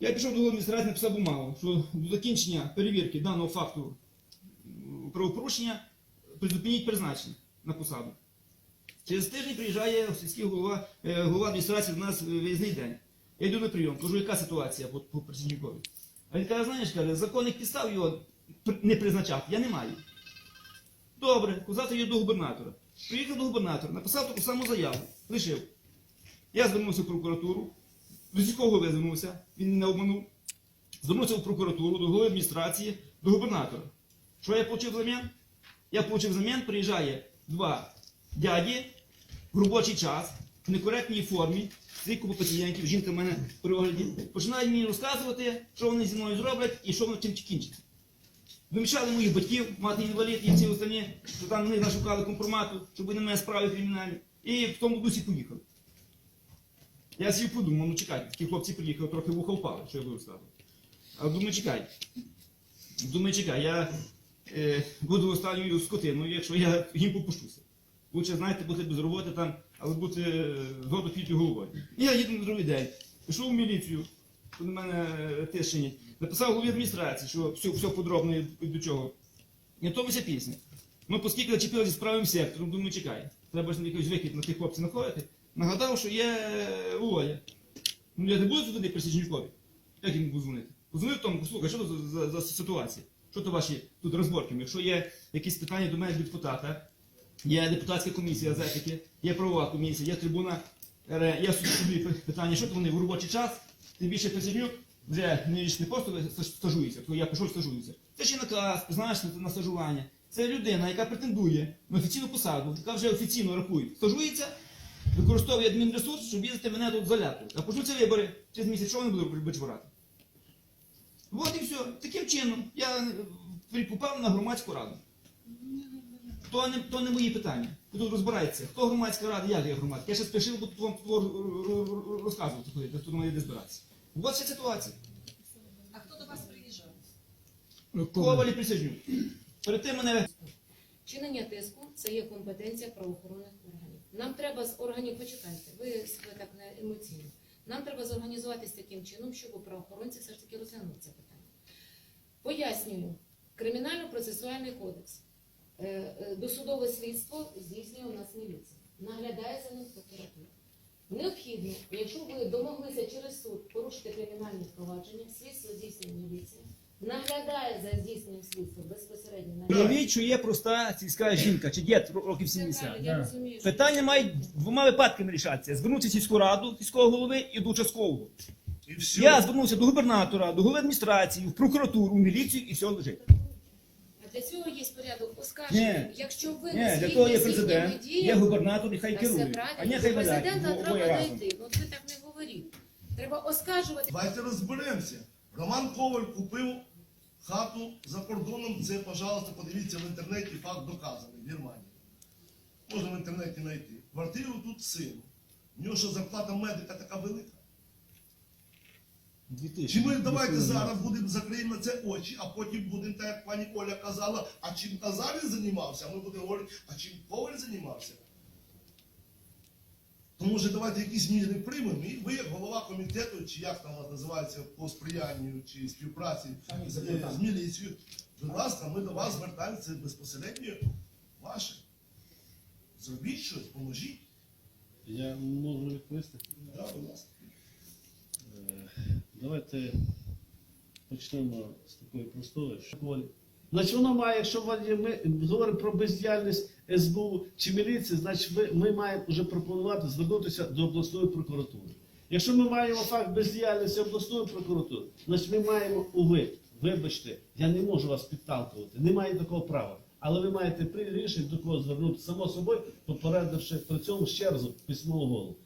Я пішов до адміністрації, написав бумагу, що до закінчення перевірки даного факту правопорушення призупиніть призначення на посаду. Через тиждень приїжджає сільський голова, е, голова адміністрації до нас е, виїзний день. Я йду на прийом, кажу, яка ситуація по, по Присяжнюкові. А він каже, знаєш, каже, законних підстав його не призначати, я не маю. Добре, завтра їду до губернатора. Приїхав до губернатора, написав таку саму заяву, лишив. Я звернувся в прокуратуру, до сільського голови звернувся, він не обманув. Звернувся в прокуратуру, до голови адміністрації, до губернатора. Що я отримав взамін? Я отримав взамін, приїжджає два дяді в робочий час, в некоректній формі, стоїть купа пацієнтів, жінка в мене при огляді, починають мені розказувати, що вони зі мною зроблять і що воно чим кінчиться. Вимішали моїх батьків, мати інвалід і всі останні, що там вони нашукали компромату, щоб вони мене справи кримінальні. І в тому дусі поїхали. Я сів подумав, ну чекайте, такі хлопці приїхали, трохи вуха впали, що я буду сказати. А думаю, чекай. Думаю, чекай, я е, буду останньою скотиною, якщо я їм попущуся. Лучше, знаєте, бути без роботи там, але бути е, згоду квітою головою. І я їду на другий день. Пішов в міліцію, тут на мене е, чинять. Написав голові адміністрації, що все, все подробно і до чого. І то пісня. Ну, оскільки зачепилися з правим сектором, думаю, чекай. Треба ж якийсь вихід на тих хлопців знаходити. Нагадав, що є е, Володя. Ну я не буду туди при Січнікові. Як їм буду дзвонити? Позвонив тому, послухай, що це за, за, за ситуація? Що то ваші тут розборки? Якщо є якісь питання до мене як депутата, є депутатська комісія з етики, є правова комісія, є трибуна, є судові питання, що то вони в робочий час, тим більше Присяжнюк вже не, не просто стажується, то я пішов стажуюся. Це ще наказ, знаєш, на стажування. Це людина, яка претендує на офіційну посаду, яка вже офіційно рахує, стажується, використовує адмінресурс, щоб їздити мене тут залякувати. А почнуться вибори через місяць, що вони будуть вичворати? От і все. Таким чином я е, попав на громадську раду. То не, то не мої питання. Ви тут розбирається. Хто громадська рада, як я громадська. Я ще спішив, буду вам тут розказувати, ходити, тут має де збиратися. От вся ситуація. А хто до вас приїжджав? Ковалі присяжню. Перед тим мене Чинення тиску це є компетенція правоохоронних органів. Нам треба з органів, почекайте, ви себе так не емоційно. Нам треба зорганізуватись таким чином, щоб правоохоронці все ж таки розглянули це питання. Пояснюю, кримінально-процесуальний кодекс. Е, е, Досудове слідство здійснює у нас міліція. Наглядає за ним прокуратура. Необхідно, якщо ви домоглися через суд порушити кримінальні впровадження, слідство здійснює міліція, наглядає за здійсненням слідства безпосередньо на уявіть, що є проста сільська жінка чи дід років 70. я розумію, що- Питання мають двома випадками рішатися. Звернутися в сільську раду, сільського голови і до участкового. І все. Я звернувся до губернатора, до голови адміністрації, в прокуратуру, в міліцію і все лежить. А для цього є порядок оскарження. Ні. Якщо ви Ні, не для того є згідні з їхніми президент, є діями, губернатор, і хай та все керує. правильно, А не до хай президента треба разом. дойти. Ну ви так не говоріть. Треба оскаржувати. Давайте розберемося. Роман Коваль купив хату за кордоном. Це, пожалуйста, подивіться в інтернеті, факт доказаний в Германії. Можна в інтернеті знайти. Квартиру тут сину. У нього що зарплата медика така велика. Чи ми давайте зараз будемо закриємо на це очі, а потім будемо, так як пані Оля казала, а чим Назарій займався, а ми будемо говорити, а чим Коваль займався. Тому вже давайте якісь міри приймемо, і ви, як голова комітету, чи як там називається по сприянню чи співпраці з, з міліцією, будь ласка, ми до вас звертаємося безпосередньо ваше. Зробіть щось, поможіть. Я можу відповісти. Да, будь ласка. Е, Давайте почнемо з такої простої. що. Значить, воно має, якщо ми говоримо про бездіяльність СБУ чи міліції, значить ми, ми маємо вже пропонувати звернутися до обласної прокуратури. Якщо ми маємо факт бездіяльності обласної прокуратури, значить ми маємо уви. Вибачте, я не можу вас підталкувати, не маю такого права. Але ви маєте при рішення до кого звернутися само собою, попередивши при цьому ще раз письмову голову.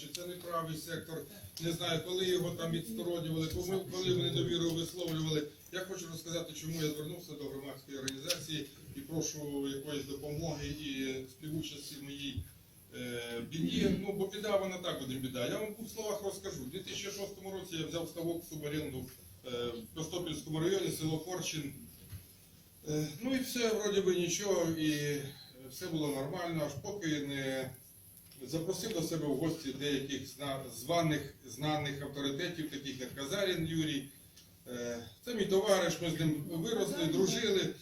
Чи це не правий сектор, не знаю, коли його там відсторонювали, коли вони довіру висловлювали. Я хочу розказати, чому я звернувся до громадської організації і прошу якоїсь допомоги і співучасті в моїй е, біді. Ну, бо біда вона так буде біда. Я вам в словах розкажу. У 2006 році я взяв ставок в е, в Костопільському районі, село Корчин. Е, ну і все, вроді би нічого, і все було нормально, аж поки не запросив до себе в гості деяких званих знаних авторитетів, таких як Казарін Юрій. Е, Це мій товариш, ми з ним виросли, дружили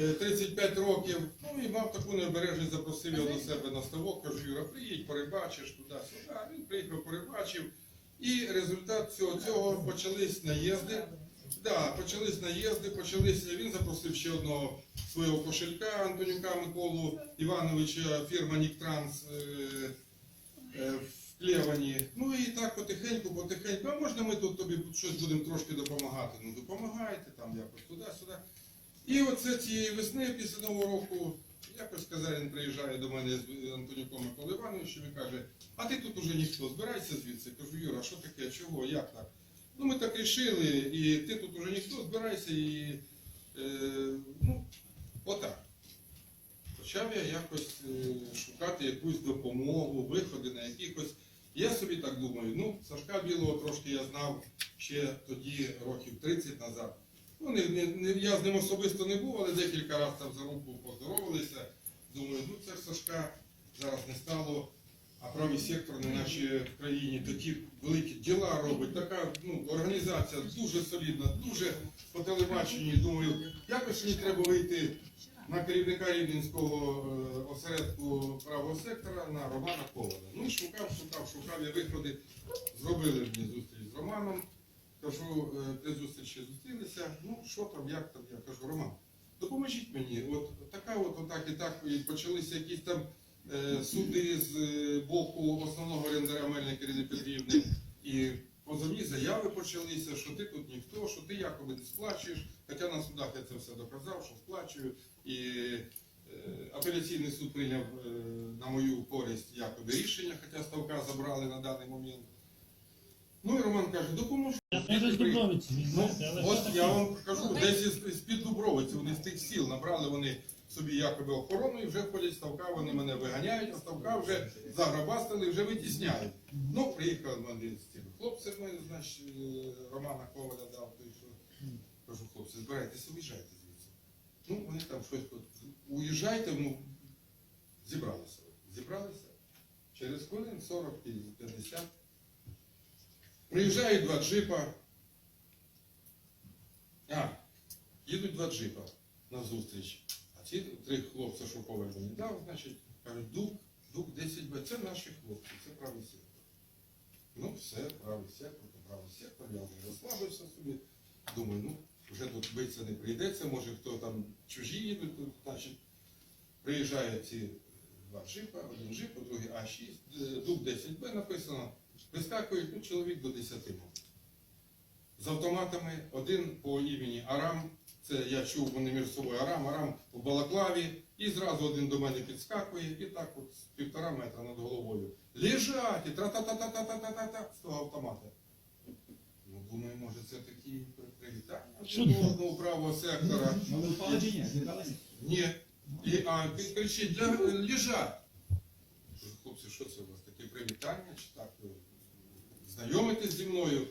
е, 35 років. Ну і мав таку необережність, запросив його до себе на ставок. Кажу, Юра, приїдь, порибачиш туди-сюди. Він приїхав, порибачив. І результат цього цього почались наїзди. Да, почались наїзди, почались. Він запросив ще одного свого кошелька Антонюка Миколу Івановича, фірма Ніктранс е, в Клевані. Ну і так потихеньку, потихеньку. А можна ми тут тобі щось будемо трошки допомагати? Ну допомагайте там якось туди-сюди. І оце цієї весни, після Нового року, якось Казарін приїжджає до мене з Антонюком Миколою Івановичем і каже, а ти тут уже ніхто, збирайся звідси. Кажу, Юра, що таке, чого, як так? Ну ми так рішили, і ти тут уже ніхто, збирайся і е, ну, отак. Почав я якось е, шукати якусь допомогу, виходи на якихось. Я собі так думаю, ну, Сашка Білого трошки я знав ще тоді, років 30 назад. Ну, не, не, я з ним особисто не був, але декілька разів там за руку поздоровалися. Думаю, ну це ж Сашка зараз не стало, а правий сектор, не наче в країні такі великі діла робить. Така ну, організація дуже солідна, дуже по телебаченню. Думаю, якось мені треба вийти на керівника Рівненського е, осередку правого сектора на Романа Коваля. Ну, шукав, шукав, шукав, я виходи, зробили мені зустріч з Романом. Кажу, е, при зустрічі зустрілися. Ну, що там, як там? Я кажу, Роман, допоможіть мені. От така, от, отак і так і почалися якісь там е, суди з е, боку основного орендаря Мельника Ірини Петрівни. Почалися, що ти тут ніхто, що ти якоби не сплачуєш. Хоча на судах я це все доказав, що сплачую. І е, апеляційний суд прийняв е, на мою користь якоби рішення, хоча ставка забрали на даний момент. Ну і Роман каже, допоможу. Я теж з Дубровиці, Ну, що я вам кажу, десь із, з-під Дубровиці, вони з тих сіл набрали вони собі якоби охорону і вже ходять ставка, вони мене виганяють, а ставка вже заграбастили, вже витісняють. Ну, приїхав один з цими хлопцями, значить, е, Романа Коваля дав, той що. Кажу, хлопці, збирайтеся, уїжджайте звідси. Ну, вони там щось тут. Уїжджайте, ну, зібралися. Зібралися. Через хвилин 40-50 Приїжджають два джипа. А, їдуть два джипа на зустріч. Ці три хлопці, що поверх мені дав, значить, кажуть, дук, дук 10Б, це наші хлопці, це правий сектор. Ну, все, правий сектор, то правий сектор, я вже розслабився собі. Думаю, ну, вже тут битися не прийдеться, може хто там чужі їдуть, тут, значить, приїжджають ці два джипа, один джип, другий А6, е, дук 10Б написано. Вискакують ну, чоловік до 10 мабуть. З автоматами один по імені Арам. Це я чув вони між собою Арам, Арам у Балаклаві. І зразу один до мене підскакує, і так от півтора метра над головою. Лежать! І тра-та-та-та-та-та-та-та з того автомата. Ну, думаю, може це такі привітання Що одного правого сектора. Ну, ви ні? Ні. І, а він кричить, лежать. Хлопці, що це у вас таке привітання? Чи так знайомитесь зі мною?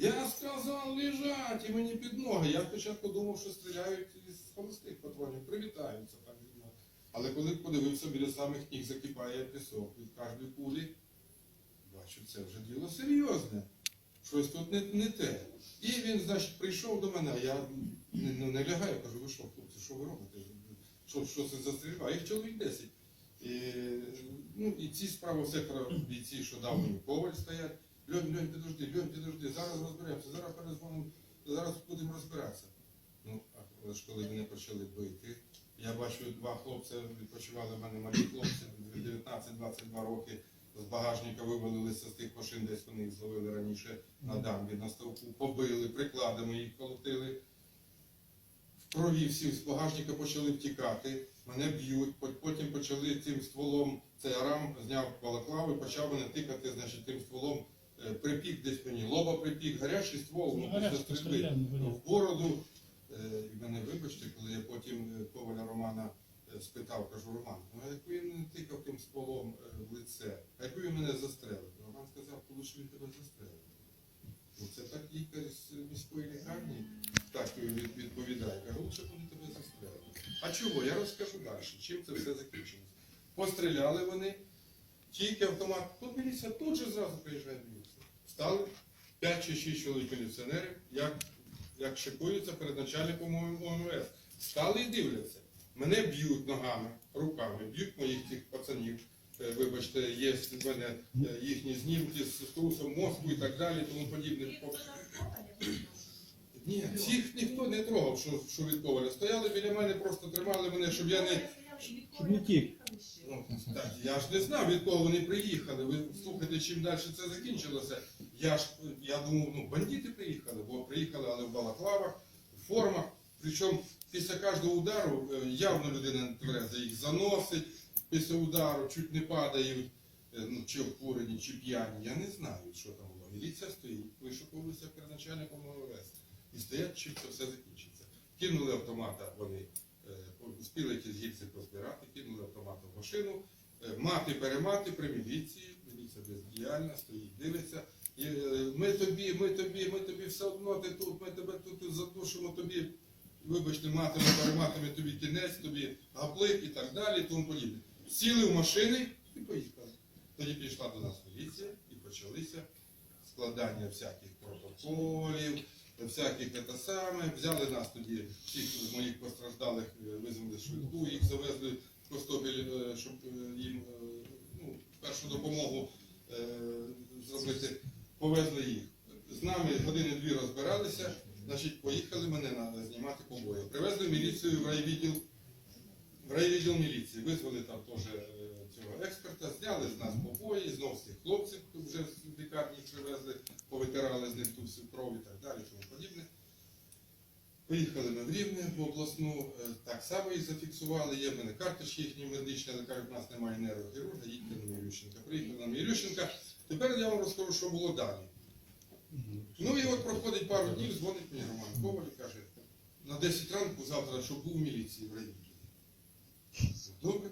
Я сказав лежать і мені під ноги. Я спочатку думав, що стріляють із холостих патронів, привітаються зі мною. Але коли подивився, біля самих ніг закипає пісок від кожної кулі, бачу, це вже діло серйозне. Щось тут не, не те. І він, значить, прийшов до мене, я не, не, не лягаю, кажу, ви що, хлопці, що ви робите? Що, що це за стрільба? Їх чоловік 10. І, ну, і ці з правого сектора бійці, що дав мені коваль стоять. Льонь, Льонь, підожди, Льонь, підожди, зараз розберемося, зараз перезвонимо, зараз будемо розбиратися. Ну, а ж коли мене почали бити, я бачу, два хлопці відпочивали в мене малі хлопці, 19-22 роки. З багажника вивалилися з тих машин, десь вони їх зловили раніше на дамбі, на ставку, побили, прикладами їх колотили. В крові всі з багажника почали втікати, мене б'ють, пот- потім почали цим стволом, цей арам зняв балаклаву і почав мене тикати, значить, тим стволом припік десь мені, лоба припік, гарячий ствол, Ну, ну, гарячий, після стрільби болів. в бороду. Е, І мене вибачте, коли я потім е, Коваля Романа е, спитав, кажу, Роман, ну а якби він не тикав тим стволом е, в лице, а якби він мене застрелив? Роман сказав, коли ж він тебе застрелив. Ну це так лікар з міської лікарні так від- відповідає. Каже, лучше коли тебе застрелили. А чого? Я розкажу далі, чим це все закінчилось. Постріляли вони, тільки автомат, тут міліція тут же зразу приїжджає Встали, 5 чи 6 чоловік міліціонерів, як, як шикуються перед начальником ОМВС. Стали і дивляться. Мене б'ють ногами, руками, б'ють моїх цих пацанів. Е, Вибачте, є в мене е, їхні знімки з струсом мозку і так далі, тому подібне. Ні, всіх ніхто не трогав, що, що від Коваля. Стояли біля мене, просто тримали мене, щоб я не. Щоб не тік. Ну, так, я ж не знав, від кого вони приїхали. Ви слухайте, чим далі це закінчилося. Я ж я думав, ну бандити приїхали, бо приїхали, але в балаклавах, в формах. Причому після кожного удару е, явно людина не їх заносить після удару, чуть не падають, е, ну, чи обкурені, чи п'яні. Я не знаю, що там було. Міліція стоїть, вишукувалися перед начальником. І стоять, чим це все закінчиться. Кинули автомата вони. Е, Успіли ті гільці позбирати, кинули автомата в машину. Е, Мати перемати при міліції, бездіяльна, стоїть, дивиться. Е, ми тобі, ми тобі, ми тобі все одно ти тут, ми тебе тут задушимо тобі. Вибачте, матиме, перематиме тобі кінець, тобі гаплик і так далі, тому подібне. Сіли в машини і поїхали. Тоді прийшла до нас міліція і почалися складання всяких протоколів, всяких те саме. Взяли нас тоді, всіх моїх постраждалих, е, визвали швидку, їх завезли Костопіль, е, щоб е, їм е, ну, першу допомогу зробити. Повезли їх. З нами години-дві розбиралися, значить, поїхали мене на, знімати побої. Привезли міліцію в райвідділ, в райвідділ міліції. Визвали там теж цього експерта, зняли з нас побої, знов з цих хлопців вже з лікарні привезли, повитирали з них ту всю кров і так далі, тому подібне. Поїхали ми в Рівне в обласну, е, так само їх зафіксували, є в мене карточки їхні медичні, але кажуть, у нас немає нейрохірурга, їдьте на Мірющенка. Приїхали на Мірющенка. Тепер я вам розкажу, що було далі. Ну і от проходить пару днів, дзвонить мені Роман Коваль і каже, на 10 ранку завтра, щоб був в міліції в районі. Добре.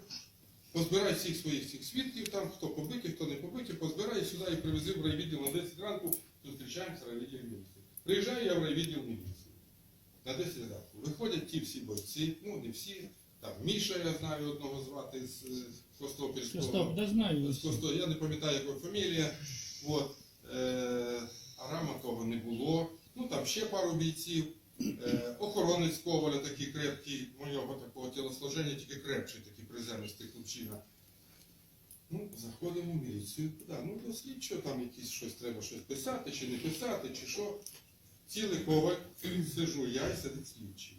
Позбирай всіх своїх цих свідків, там хто побитий, хто не побитий, позбирай сюди і привези в райвідділ на 10 ранку, зустрічаємося в райвідділ міліції. Приїжджаю я в райвідділ міліції. На 10 ранку. Виходять ті всі бойці, ну не всі, там Міша, я знаю одного звати з Костопільського. Да. З Косто- я не пам'ятаю, якої фамілія. От, е, Арама того не було. Ну там ще пару бійців. Е, охоронець Коваля такий крепкий, моєго такого тілосложення, тільки крепший, такий приземистий хлопчина. Ну, заходимо в міліцію. Да, ну до слідчого там якісь щось треба щось писати, чи не писати, чи що. Цілий коваль, сижу я і сидить слідчий.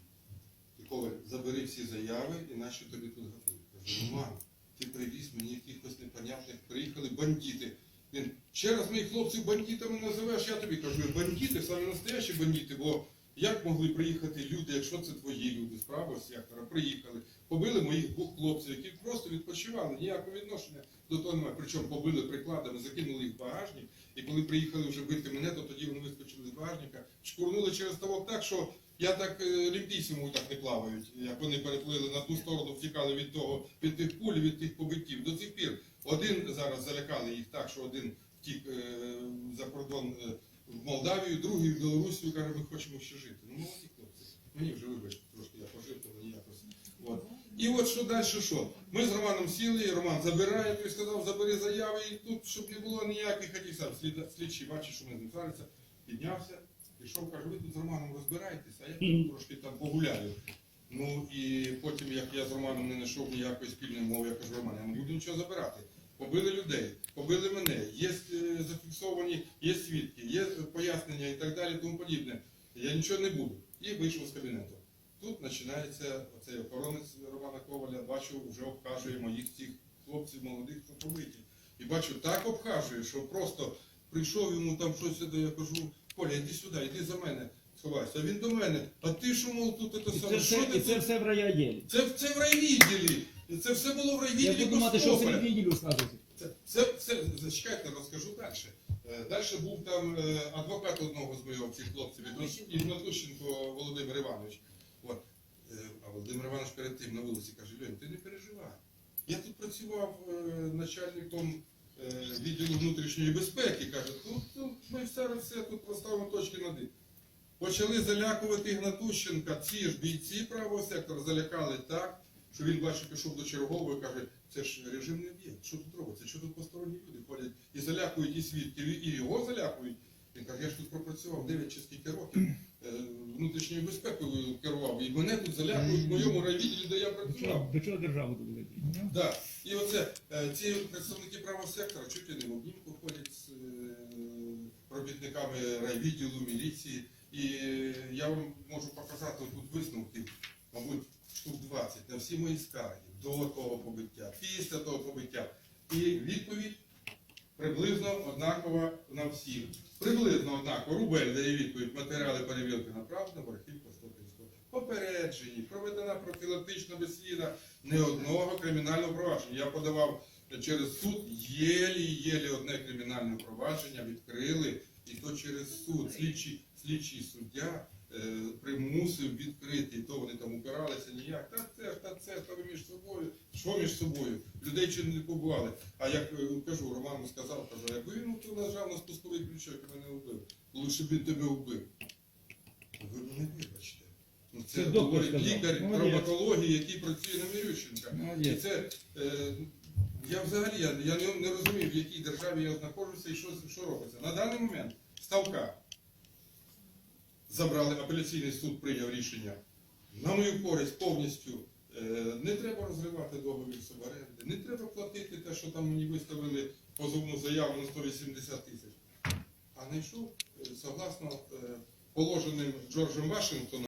І коваль, забери всі заяви, іначе тобі тут готують. Кажу, мам, ти привіз мені якихось непонятних, приїхали бандити. Він ще раз моїх хлопців бандитами називаєш, я тобі кажу, бандити, саме настоящі бандити, бо як могли приїхати люди, якщо це твої люди? З правого сектора, приїхали, побили моїх двох хлопців, які просто відпочивали, ніякого відношення до того немає. Причому побили прикладами, закинули їх в багажник, і коли приїхали вже бити мене, то тоді вони вискочили з багажника, шкурнули через ставок так, що я так е, так не плавають, як вони переплили на ту сторону, втікали від того, від тих пуль, від тих побиттів. До цих пір один зараз залякали їх так, що один втік е, за кордон е, в Молдавію, другий в Білорусію, каже, ми хочемо ще жити. Ну, молоді хлопці. Мені вже вибачте, трошки я пожив, мені якось. От. І от що далі, що? Ми з Романом сіли, і Роман забирає, той сказав, забери заяви, і тут, щоб не було ніяких хотів сам. Слід- Слідчий бачить, що ми з ним свариться, піднявся, пішов, каже, ви тут з Романом розбираєтесь, а я трошки там погуляю. Ну і потім, як я з Романом не знайшов ніякої спільної мови, я кажу, Роман, я не буду нічого забирати. Побили людей, побили мене, є е, зафіксовані, є свідки, є пояснення і так далі, тому подібне. Я нічого не буду. І вийшов з кабінету. Починається оцей охоронець Романа Коваля, бачу, вже обхажує моїх цих хлопців молодих, побиті. І бачу, так обхажує, що просто прийшов йому там щось, де я кажу, Коля, йди сюди, йди за мене, сховайся. А він до мене, а ти що, мов, тут це І це саме? Що ти це тут? все в райвідділі. Це, це в райвідділі. Це все було в Я буду думати, що в Костопіля. скажете. Це, це, це, зачекайте, розкажу далі. Далі був там е, адвокат одного з моїх цих хлопців, Ігнатущенко Володимир Іванович. От. А Володимир Іванович перед тим на вулиці каже, Льонь, ти не переживай. Я тут працював е, начальником е, відділу внутрішньої безпеки. Каже, тут, тут ми все, все тут поставимо точки над «і». Почали залякувати Ігнатущенка. Ці ж бійці правого сектора залякали так, що він бачить, пішов до чергового і каже, це ж режимний об'єкт, що тут робиться, що тут посторонні люди ходять і залякують і свідків, і його залякують. Він каже, я ж тут пропрацював 9 чи скільки років, внутрішньою безпекою керував, і мене тут залякують в моєму райвідділі, де я працював. До чого державу доведуть? Да. І оце е, ці представники правого сектора чуть ли не в обнімку ходять з е, робітниками райвідділу, міліції. І е, я вам можу показати тут висновки, мабуть, штук 20 на всі мої скарги до того побиття, після того побиття. Матеріали перевірки направлено в архів Костопільського. Попереджені, проведена профілактична бесіда, не одного кримінального провадження. Я подавав через суд єлі-єлі одне кримінальне провадження відкрили, і то через суд. Слідчий, слідчий суддя е, примусив відкрити, і то вони там упиралися ніяк. Та це, ж, та це, та ви між собою. Що між собою? Людей чи не побували. А як е, кажу, Роман сказав, каже, якби він нажав на спусковий крючок і мене вбив, лучше б він тебе вбив. Ви мене вибачте. Ну, це, Це доктор говорить сказав. лікар Молодець. травматології, який працює на Мірющенка. І Молодець. це е, я взагалі я, я не, не розумію, в якій державі я знаходжуся і що, що робиться. На даний момент ставка забрали, апеляційний суд прийняв рішення. На мою користь повністю е, не треба розривати договір суборенди, не треба платити те, що там мені виставили позовну заяву на 180 тисяч. А знайшов, е, согласно е, положеним Джорджем Вашингтоном,